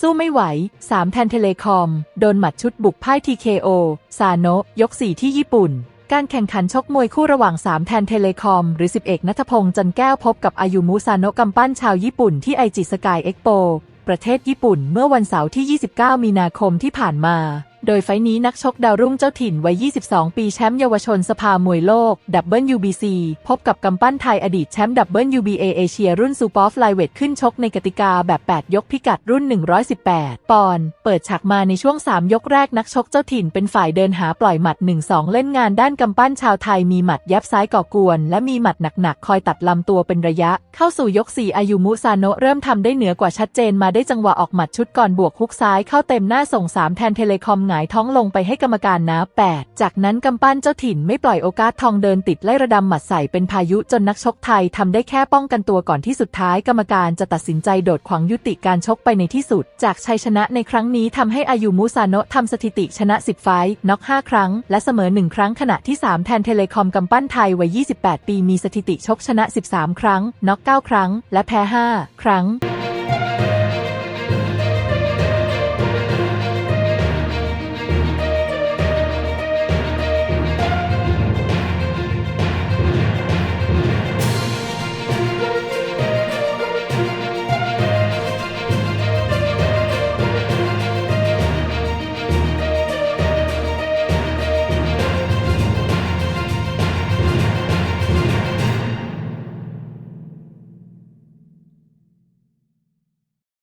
สู้ไม่ไหว 3 แทนเทเลคอม โดนหมัดชุดบุกพ่าย TKO ซาโนะยก 4 ที่ญี่ปุ่น การแข่งขันชกมวยคู่ระหว่าง 3 แทนเทเลคอม หรือ 10 เอกนัทพงษ์จันแก้วพบกับอายุมุซาโนะกำปั้นชาวญี่ปุ่นที่ไอจิสกายเอ็กโป ประเทศญี่ปุ่นเมื่อวันเสาร์ที่ 29 มีนาคมที่ผ่านมา โดยไฟนี้นักชกดาวรุ่งเจ้าถิ่นวัย 22 ปีแชมป์เยาวชนสภามวยโลก WBC พบกับกำปั้นไทยอดีตแชมป์ WBA เอเชียรุ่นซูเปอร์ไฟเวทขึ้นชกในกติกาแบบ 8 ยกพิกัดรุ่น 118 ปอนด์เปิดฉากมาในช่วง 3 ยกแรกนักชกเจ้าถิ่นเป็นฝ่ายเดินหาปล่อยหมัด 1-2 เล่นงานด้านกำปั้นชาวไทยมีหมัดยับซ้ายก่อกวน และมีหมัดหนักๆ คอยตัดลำตัวเป็นระยะ เข้าสู่ยก 4 อายุมุซาโนะเริ่มทำได้เหนือกว่าชัดเจนมาได้จังหวะออกหมัดชุดก่อนบวกฮุกซ้ายเข้าเต็มหน้าส่ง3แทนเทเลคอมหงายท้องลงไปให้กรรมการนับ8จากนั้นกำปั้นเจ้าถิ่นไม่ปล่อยโอกาสทองเดินติดไล่ระดำหมัดใส่เป็นพายุจนนักชกไทยทำได้แค่ป้องกันตัวก่อนที่สุดท้ายกรรมการจะตัดสินใจโดดขวางยุติการชกไปในที่สุด จากชัยชนะในครั้งนี้ทำให้อายุมุซาโนะทำสถิติชนะ 10 ไฟท์น็อก 5 ครั้ง และเสมอ 1 ครั้งขณะที่ 3 แทนเทเลคอมกำปั้นไทยวัย 28 ปีมีสถิติชกชนะ 13 ครั้ง น็อก 9 ครั้ง และแพ้ 5 ครั้ง